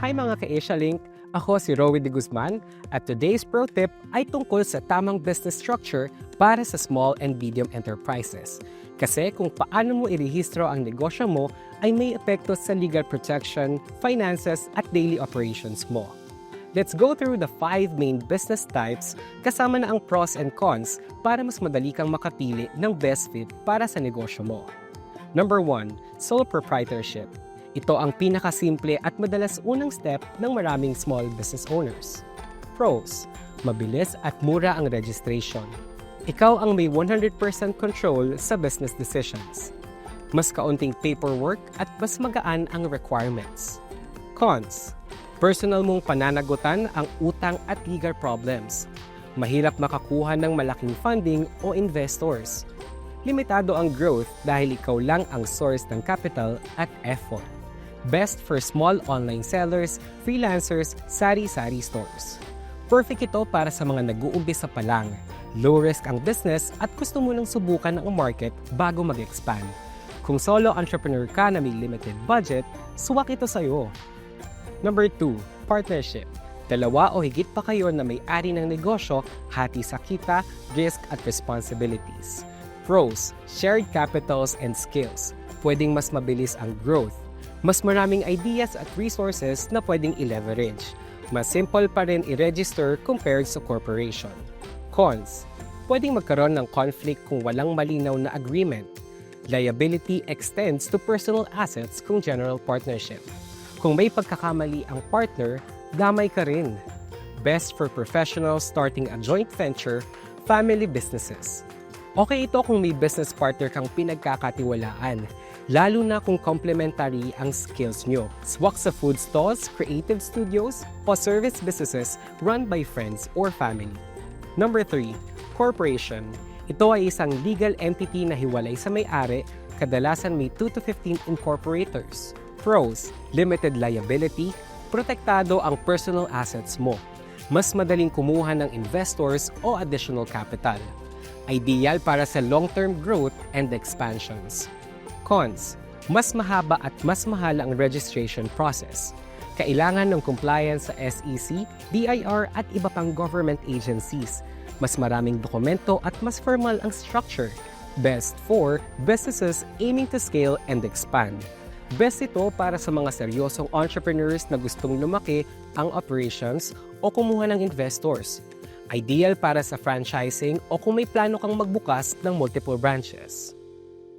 Hi mga ka-Asia Link! Ako si Rowie de Guzman at today's pro tip ay tungkol sa tamang business structure para sa small and medium enterprises. Kasi kung paano mo irehistro ang negosyo mo ay may epekto sa legal protection, finances at daily operations mo. Let's go through the five main business types kasama na ang pros and cons para mas madali kang makapili ng best fit para sa negosyo mo. Number 1, sole proprietorship. Ito ang pinakasimple at madalas unang step ng maraming small business owners. Pros, mabilis at mura ang registration. Ikaw ang may 100% control sa business decisions. Mas kaunting paperwork at mas magaan ang requirements. Cons, personal mong pananagutan ang utang at legal problems. Mahirap makakuha ng malaking funding o investors. Limitado ang growth dahil ikaw lang ang source ng capital at effort. Best for small online sellers, freelancers, sari-sari stores. Perfect ito para sa mga nag-uumpisa pa lang. Low risk ang business at gusto mo lang subukan ang market bago mag-expand. Kung solo entrepreneur ka na may limited budget, suwak ito sa'yo. Number 2, partnership. Dalawa o higit pa kayo na may-ari ng negosyo, hati sa kita, risk at responsibilities. Pros, shared capitals and skills. Pwedeng mas mabilis ang growth. Mas maraming ideas at resources na pwedeng i-leverage. Mas simple pa rin i-register compared sa corporation. Cons, pwedeng magkaroon ng conflict kung walang malinaw na agreement. Liability extends to personal assets kung general partnership. Kung may pagkakamali ang partner, damay ka rin. Best for professionals starting a joint venture, family businesses. Okay ito kung may business partner kang pinagkakatiwalaan, lalo na kung complementary ang skills nyo. Swak sa food stalls, creative studios, o service businesses run by friends or family. Number 3, corporation. Ito ay isang legal entity na hiwalay sa may-ari, kadalasan may 2 to 15 incorporators. Pros, limited liability, protektado ang personal assets mo. Mas madaling kumuha ng investors o additional capital. Ideal para sa long-term growth and expansions. Cons, mas mahaba at mas mahal ang registration process. Kailangan ng compliance sa SEC, DIR at iba pang government agencies. Mas maraming dokumento at mas formal ang structure. Best for businesses aiming to scale and expand. Best ito para sa mga seryosong entrepreneurs na gustong lumaki ang operations o kumuha ng investors. Ideal para sa franchising o kung may plano kang magbukas ng multiple branches.